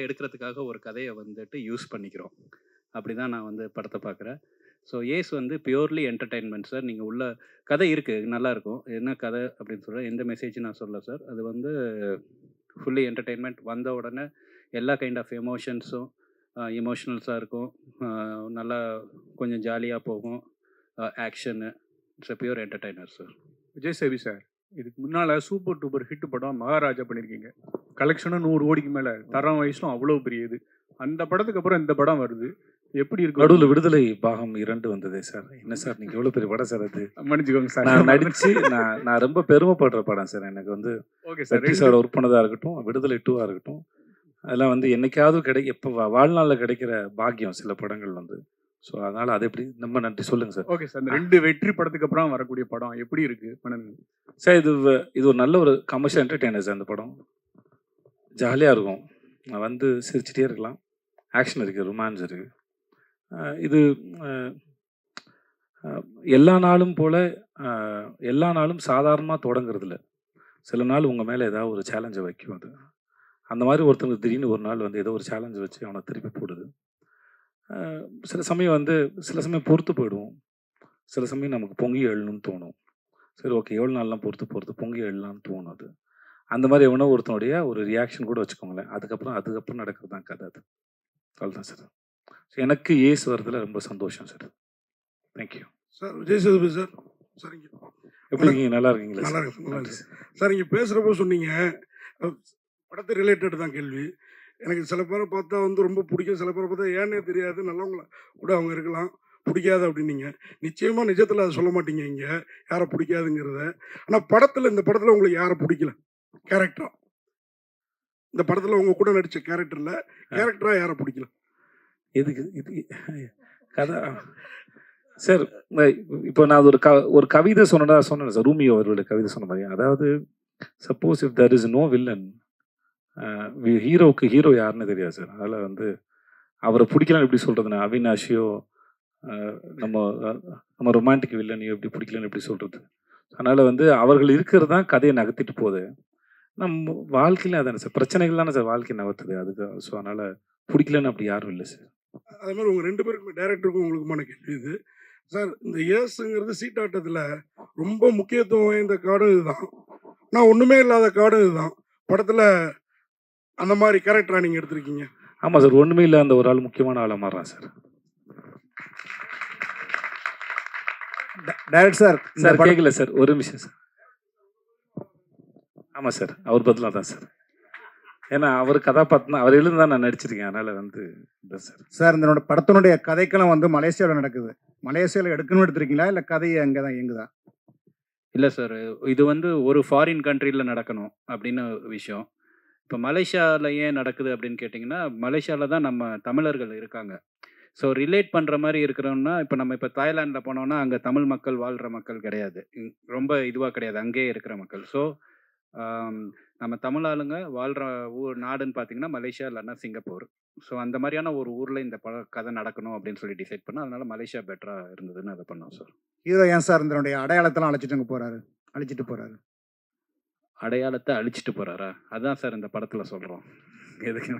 எடுக்கிறதுக்காக ஒரு கதையை வந்துட்டு யூஸ் பண்ணிக்கிறோம். அப்படி தான் நான் வந்து படத்தை பார்க்குறேன் ஸோ ஏஸ் வந்து பியூர்லி என்டர்டைன்மெண்ட் சார் நீங்கள் உள்ள கதை இருக்குது நல்லாயிருக்கும் என்ன கதை அப்படின்னு சொல்கிறேன் எந்த மெசேஜ் நான் சொல்ல சார் அது வந்து ஃபுல்லி என்டர்டெயின்மெண்ட் வந்த உடனே எல்லா கைண்ட் ஆஃப் எமோஷன்ஸும் எமோஷ்னல்ஸாக இருக்கும். நல்லா கொஞ்சம் ஜாலியாக போகும். Action it's a pure entertainer sir Vijay சேவி sir இதுக்கு முன்னால் சூப்பர் டூப்பர் ஹிட் படம் மகாராஜா பண்ணியிருக்கீங்க கலெக்ஷனும் நூறு கோடிக்கு மேல. தரம் வயசும் அவ்வளோ பெரிய இது அந்த படத்துக்கு அப்புறம் இந்த படம் வருது. எப்படி இருக்கு? நடுவில் விடுதலை பாகம் இரண்டு வந்ததே சார். என்ன சார் நீங்க எவ்வளவு பெரிய படம் சார் அது? மன்னிச்சுக்கோங்க சார். நான் நடிச்சு நான் நான் ரொம்ப பெருமைப்படுற படம் சார். எனக்கு வந்து ஓகே சார். சார் ஒர்க் பண்ணதா இருக்கட்டும் விடுதலை டூவா இருக்கட்டும் அதெல்லாம் வந்து என்னைக்காவது கிடை எப்போ வாழ்நாளில் கிடைக்கிற பாக்கியம் சில படங்கள் வந்து. ஸோ அதனால அது எப்படி ரொம்ப நன்றி. சொல்லுங்க சார். Okay sir. ரெண்டு வெற்றி படத்துக்கு அப்புறம் வரக்கூடிய படம் எப்படி இருக்கு? மனன் சார் இது இது ஒரு நல்ல ஒரு கமர்ஷியல் என்டர்டெய்னர் சார் இந்த படம். ஜாலியாக இருக்கும். வந்து சிரிச்சிட்டே இருக்கலாம். ஆக்ஷன் இருக்குது ரொமான்ஸ் இருக்குது இது எல்லா நாளும் போல் எல்லா நாளும் சாதாரணமாக தொடங்குறதில்ல. சில நாள் உங்கள் மேலே ஏதாவது ஒரு சேலஞ்சை வைக்கும் அது. அந்த மாதிரி ஒருத்தனுக்கு திடீர்னு ஒரு நாள் வந்து ஏதோ ஒரு சேலஞ்சை வச்சு அவனை திருப்பி போடுது. சில சமயம் வந்து சில சமயம் பொறுத்து போயிடுவோம். சில சமயம் நமக்கு பொங்கி எழணும்னு தோணும். சரி ஓகே எவ்வளோ நாள்லாம் பொறுத்து பொறுத்து பொங்கி எழலாம்னு தோணும் அது. அந்த மாதிரி எவனோ ஒருத்தனுடைய ஒரு ரியாக்ஷன் கூட வச்சுக்கோங்களேன். அதுக்கப்புறம் அதுக்கப்புறம் நடக்கிறது தான் கதை அது. அவ்வளோதான் சார் எனக்கு ஏஸ் வரதுல ரொம்ப சந்தோஷம் sir thank you sir Vijay Sethupathi sir sir இங்க எப்படி இருக்கீங்க? நல்லா இருக்கீங்களா நல்லா? இருக்கு. சார். சார் இங்கே பேசுகிறப்போ சொன்னீங்க படத்தை ரிலேட்டட் தான் கேள்வி. எனக்கு சில பேரை பார்த்தா வந்து ரொம்ப பிடிக்கும். சில பேரை பார்த்தா ஏன்னே தெரியாது. நல்லவங்கள கூட அவங்க இருக்கலாம். பிடிக்காது அப்படின்னீங்க. நிச்சயமாக நிஜத்தில் அதை சொல்ல மாட்டீங்க இங்கே. யாரை பிடிக்காதுங்கிறத. ஆனால் படத்தில் இந்த படத்தில் உங்களுக்கு யாரை பிடிக்கல? கேரக்டரா. இந்த படத்தில் உங்க கூட நடித்த கேரக்டரில் கேரக்டரா யாரை பிடிக்கல? எதுக்கு? இது கதை சார் இப்போ நான் ஒரு க ஒரு கவிதை சொன்னதா சொன்னேன் சார். ரூமி அவர்களுடைய கவிதை சொன்ன மாதிரி. அதாவது suppose if there is no villain ஹீரோவுக்கு ஹீரோ யாருன்னு தெரியாது சார். அதனால் வந்து அவரை பிடிக்கலன்னு எப்படி சொல்கிறதுனா அவினாஷியோ நம்ம நம்ம ரொமான்டிக் வில்லனையோ எப்படி பிடிக்கலன்னு எப்படி சொல்கிறது அதனால் வந்து அவர்கள் இருக்கிறது தான் கதையை நகர்த்திட்டு போகுது. நம்ம வாழ்க்கையில அதானே சார் பிரச்சனைகள் தானே சார் வாழ்க்கை நகர்த்துது. அதுக்கு ஸோ அதனால் பிடிக்கலன்னு அப்படி யாரும் இல்லை சார். அதே மாதிரி உங்கள் ரெண்டு பேருக்குமே டேரக்டருக்கும் உங்களுக்குமான கேள்வி இது. சார் இந்த ஏசுங்கிறது சீட்டாட்டத்தில் ரொம்ப முக்கியத்துவம் வாய்ந்த காடும் இதுதான். நான் ஒன்றுமே இல்லாத காடும் இதுதான். படத்தில் அந்த மாதிரி கேரக்டரா நீங்கள் எடுத்திருக்கீங்க. ஆமாம் சார் ஒன்றுமே இல்லை அந்த ஒரு ஆள் முக்கியமான ஆளாக மாறுறான் சார். டைரக்ட் சார் சார் கேட்கல சார் ஒரு நிமிஷம் சார். ஆமாம் சார். அவர் பதிலாக தான் சார். ஏன்னா அவர் கதாபாத்திரம் அவர் எழுந்து தான் நான் நடிச்சிருக்கேன். அதனால வந்து இதான் சார். சார் இந்த படத்தினுடைய கதைக்களம் வந்து மலேசியாவில் நடக்குது. மலேசியாவில் எடுக்கணும்னு எடுத்திருக்கீங்களா? இல்லை கதையை அங்கே தான் இயங்குதா? இல்லை சார். இது வந்து ஒரு ஃபாரின் கண்ட்ரியில் நடக்கணும் அப்படின்னு விஷயம். இப்போ மலேசியாவில் ஏன் நடக்குது அப்படின்னு கேட்டிங்கன்னா மலேசியாவில் தான் நம்ம தமிழர்கள் இருக்காங்க. ஸோ ரிலேட் பண்ணுற மாதிரி இருக்கிறோம்னா இப்போ நம்ம இப்போ தாய்லாண்டில் போனோம்னா அங்கே தமிழ் மக்கள் வாழ்கிற மக்கள் கிடையாது. இங்- ரொம்ப இதுவாக கிடையாது. அங்கேயே இருக்கிற மக்கள். ஸோ நம்ம தமிழ் ஆளுங்க வாழ்கிற ஊர் நாடுன்னு பார்த்தீங்கன்னா மலேசியா இல்லைன்னா சிங்கப்பூர். ஸோ அந்த மாதிரியான ஒரு ஊரில் இந்த பட கதை நடக்கணும் அப்படின்னு சொல்லி டிசைட் பண்ணோம் அதனால மலேசியா பெட்டராக இருந்ததுன்னு அதை பண்ணோம் சார் ஹீரோ ஏன் சார் இதனுடைய அடையாளத்தெல்லாம் அழைச்சிட்டு அங்கே போறாரு? அழைச்சிட்டு போறாரு. அடையாளத்தை அழிச்சிட்டு போறாரா? அதான் சார் இந்த படத்துல சொல்றோம். எதுக்கு